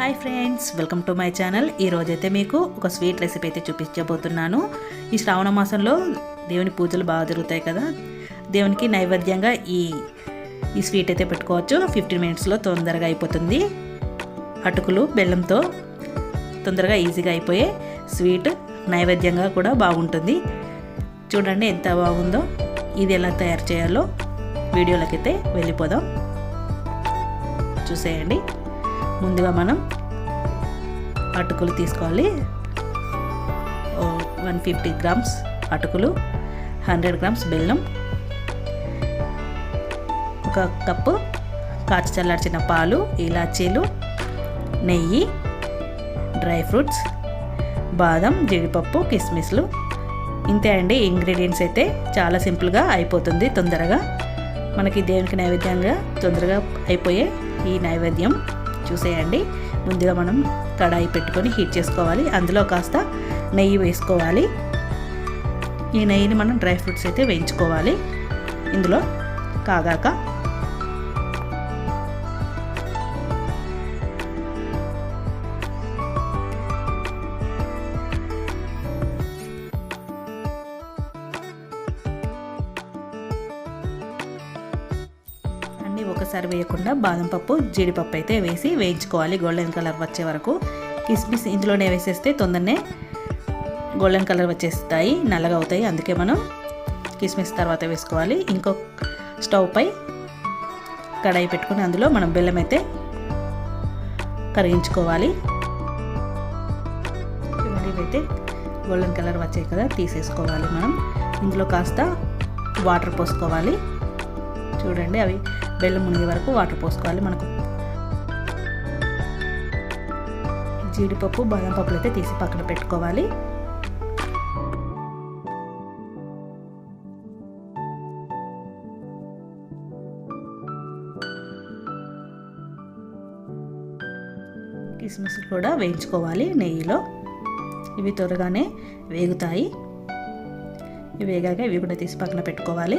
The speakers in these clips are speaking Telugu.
Hi friends welcome to my channel. ఈరోజైతే మీకు ఒక స్వీట్ రెసిపీ అయితే చూపించబోతున్నాను. ఈ శ్రావణ మాసంలో దేవుని పూజలు బాగా జరుగుతాయి కదా. దేవునికి నైవేద్యంగా ఈ ఈ స్వీట్ అయితే పెట్టుకోవచ్చు. ఫిఫ్టీన్ మినిట్స్లో తొందరగా అయిపోతుంది. అటుకులు బెల్లంతో తొందరగా ఈజీగా అయిపోయే స్వీట్ నైవేద్యంగా కూడా బాగుంటుంది. చూడండి ఎంత బాగుందో. ఇది ఎలా తయారు చేయాలో వీడియోలకైతే వెళ్ళిపోదాం. చూసేయండి. ముందుగా మనం అటుకులు తీసుకోవాలి. వన్ ఫిఫ్టీ గ్రామ్స్ అటుకులు హండ్రెడ్ గ్రామ్స్ బెల్లం ఒక కప్పు కాచి చల్లార్చిన పాలు ఇలాచీలు నెయ్యి డ్రై ఫ్రూట్స్ బాదం జీడిపప్పు కిస్మిస్లు. ఇంతే అండి ఇంగ్రీడియంట్స్ అయితే చాలా సింపుల్గా అయిపోతుంది తొందరగా. మనకి దేవునికి నైవేద్యంగా తొందరగా అయిపోయే ఈ నైవేద్యం. చూసేయండి. ముందుగా మనం కడాయి పెట్టుకొని హీట్ చేసుకోవాలి. అందులో కాస్త నెయ్యి వేసుకోవాలి. ఈ నెయ్యిని మనం డ్రై ఫ్రూట్స్ అయితే వేయించుకోవాలి. ఇందులో కాగాక ఒకసారి వేయకుండా బాదం పప్పు జీడిపప్పు అయితే వేసి వేయించుకోవాలి. గోల్డెన్ కలర్ వచ్చే వరకు. కిస్మిస్ ఇందులోనే వేసేస్తే తొందరనే గోల్డెన్ కలర్ వచ్చేస్తాయి నల్లగా అవుతాయి. అందుకే మనం కిస్మిస్ తర్వాత వేసుకోవాలి. ఇంకో స్టవ్ పై కడాయి పెట్టుకుని అందులో మనం బెల్లం అయితే కరిగించుకోవాలి. ఇవైతే గోల్డెన్ కలర్ వచ్చాయి కదా తీసేసుకోవాలి మనం. ఇందులో కాస్త వాటర్ పోసుకోవాలి. చూడండి అవి బెల్లం మునిగే వరకు వాటర్ పోసుకోవాలి మనకు. జీడిపప్పు బాదం పప్పులు అయితే తీసి పక్కన పెట్టుకోవాలి. కిస్మిస్ కూడా వేయించుకోవాలి నెయ్యిలో. ఇవి త్వరగానే వేగుతాయి. ఇవి వేగాక ఇవి కూడా తీసి పక్కన పెట్టుకోవాలి.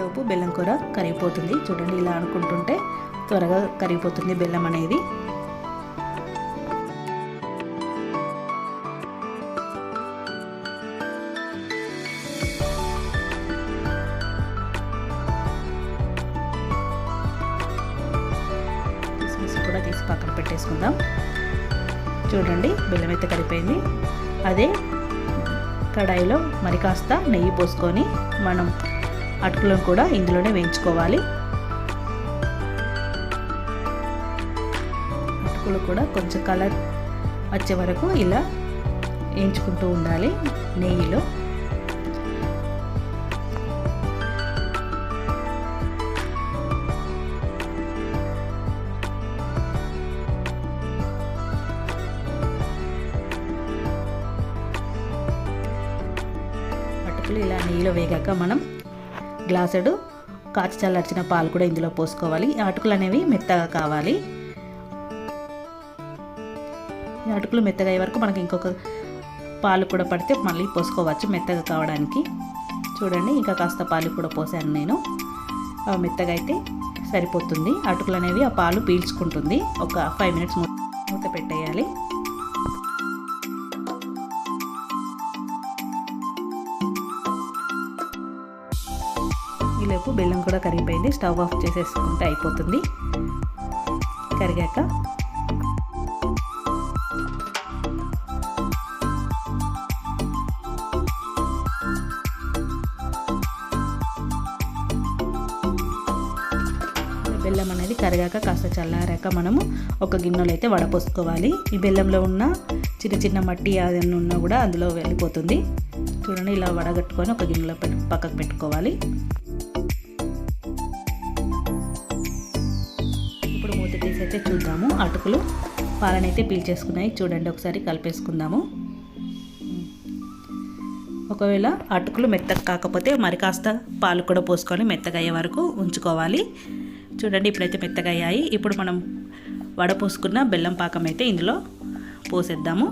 లోపు బెల్లం కూర కరిగిపోతుంది. చూడండి ఇలా అనుకుంటుంటే త్వరగా కరిగిపోతుంది బెల్లం అనేది. కూడా తీసి పక్కన పెట్టేసుకుందాం. చూడండి బెల్లం అయితే కరిపోయింది అదే కడాయిలో మరి కాస్త నెయ్యి పోసుకొని మనం అటుకులను కూడా ఇందులోనే వేయించుకోవాలి. అటుకులు కూడా కొంచెం కలర్ వచ్చే వరకు ఇలా వేయించుకుంటూ ఉండాలి నెయ్యిలో. అటుకులు ఇలా నెయ్యిలో వేగాక మనం గ్లాసుడు కాచి చల్లార్చిన పాలు కూడా ఇందులో పోసుకోవాలి. ఈ అటుకులు అనేవి మెత్తగా కావాలి. ఈ అటుకులు మెత్తగా అయ్యే వరకు మనకి ఇంకొక పాలు కూడా పడితే మళ్ళీ పోసుకోవచ్చు మెత్తగా కావడానికి. చూడండి ఇంకా కాస్త పాలు కూడా పోసాను నేను. మెత్తగా అయితే సరిపోతుంది. అటుకులు అనేవి ఆ పాలు పీల్చుకుంటుంది. ఒక ఫైవ్ మినిట్స్ మూత పెట్టేయాలి. ఈలోపు బెల్లం కూడా కరిగిపోయింది. స్టవ్ ఆఫ్ చేసేసుకుంటే అయిపోతుంది. కరిగాక బెల్లం అనేది కరిగాక కాస్త చల్లారాక మనము ఒక గిన్నెలో అయితే వడపోసుకోవాలి. ఈ బెల్లంలో ఉన్న చిన్న చిన్న మట్టి అదన్నీ ఉన్నా కూడా అందులో వెళ్ళిపోతుంది. చూడండి ఇలా వడగట్టుకొని ఒక గిన్నెలో పెట్టు పక్కకు పెట్టుకోవాలి. అయితే చూద్దాము. అటుకులు పాలనైతే పీల్చేసుకున్నాయి. చూడండి ఒకసారి కలిపేసుకుందాము. ఒకవేళ అటుకులు మెత్తగా కాకపోతే మరి కాస్త పాలు కూడా పోసుకొని మెత్తగా అయ్యే వరకు ఉంచుకోవాలి. చూడండి ఇప్పుడైతే మెత్తగా అయ్యాయి. ఇప్పుడు మనం వడపోసుకున్న బెల్లం పాకం అయితే ఇందులో పోసేద్దాము.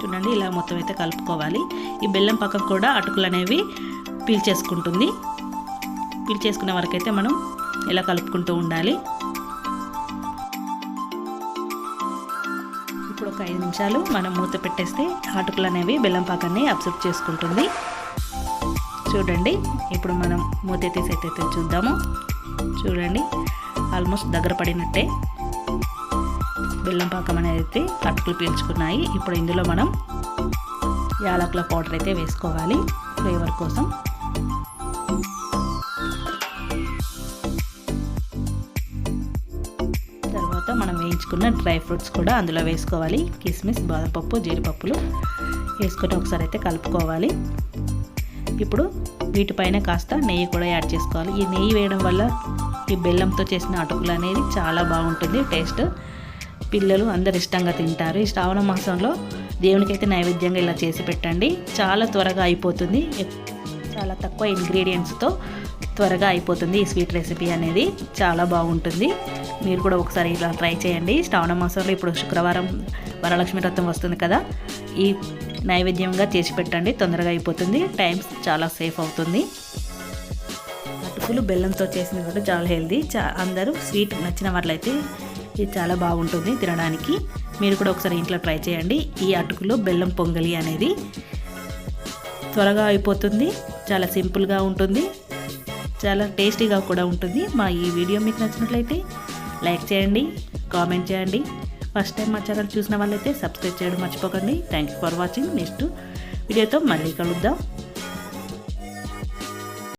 చూడండి ఇలా మొత్తం అయితే కలుపుకోవాలి. ఈ బెల్లం పాకం కూడా అటుకులు అనేవి పీల్చేసుకుంటుంది. పీల్చేసుకునే వరకైతే మనం ఇలా కలుపుకుంటూ ఉండాలి. ఇప్పుడు ఒక ఐదు నిమిషాలు మనం మూత పెట్టేస్తే అటుకులు అనేవి బెల్లం పాకాన్ని అబ్జర్వ్ చేసుకుంటుంది. చూడండి ఇప్పుడు మనం మూత తీసి అయితే చూద్దాము. చూడండి ఆల్మోస్ట్ దగ్గర పడినట్టే బెల్లం పాకం అనేది అయితే అటుకులు పీల్చుకున్నాయి. ఇప్పుడు ఇందులో మనం యాలకుల పౌడర్ అయితే వేసుకోవాలి ఫ్లేవర్ కోసం. వేయించుకున్న డ్రై ఫ్రూట్స్ కూడా అందులో వేసుకోవాలి. కిస్మిస్ బాదపప్పు జీడిపప్పులు వేసుకొని ఒకసారి అయితే కలుపుకోవాలి. ఇప్పుడు వీటిపైన కాస్త నెయ్యి కూడా యాడ్ చేసుకోవాలి. ఈ నెయ్యి వేయడం వల్ల ఈ బెల్లంతో చేసిన అటుకులు అనేది చాలా బాగుంటుంది టేస్ట్. పిల్లలు అందరు ఇష్టంగా తింటారు. ఈ శ్రావణ మాసంలో దేవునికైతే నైవేద్యంగా ఇలా చేసి పెట్టండి. చాలా త్వరగా అయిపోతుంది. చాలా తక్కువ ఇంగ్రీడియంట్స్తో త్వరగా అయిపోతుంది ఈ స్వీట్ రెసిపీ అనేది. చాలా బాగుంటుంది. మీరు కూడా ఒకసారి ఇలా ట్రై చేయండి. శ్రావణ మాసంలో ఇప్పుడు శుక్రవారం వరలక్ష్మి వ్రతం వస్తుంది కదా. ఈ నైవేద్యంగా చేసి పెట్టండి. తొందరగా అయిపోతుంది. టైం చాలా సేఫ్ అవుతుంది. అటుకులు బెల్లంతో చేసినవి కూడా చాలా హెల్దీ. చా అందరూ స్వీట్ నచ్చిన వాళ్ళైతే ఇది చాలా బాగుంటుంది తినడానికి. మీరు కూడా ఒకసారి ఇంట్లో ట్రై చేయండి. ఈ అటుకులు బెల్లం పొంగలి అనేది. త్వరగా అయిపోతుంది. చాలా సింపుల్గా ఉంటుంది. చాలా టేస్టీగా కూడా ఉంటుంది. మా ఈ వీడియో మీకు నచ్చినట్లయితే లైక్ చేయండి కామెంట్ చేయండి. ఫస్ట్ టైం మా ఛానల్ చూసిన వాళ్ళైతే సబ్స్క్రైబ్ చేయడం మర్చిపోకండి. Thank you for watching next వీడియోతో మళ్ళీ కలుద్దాం.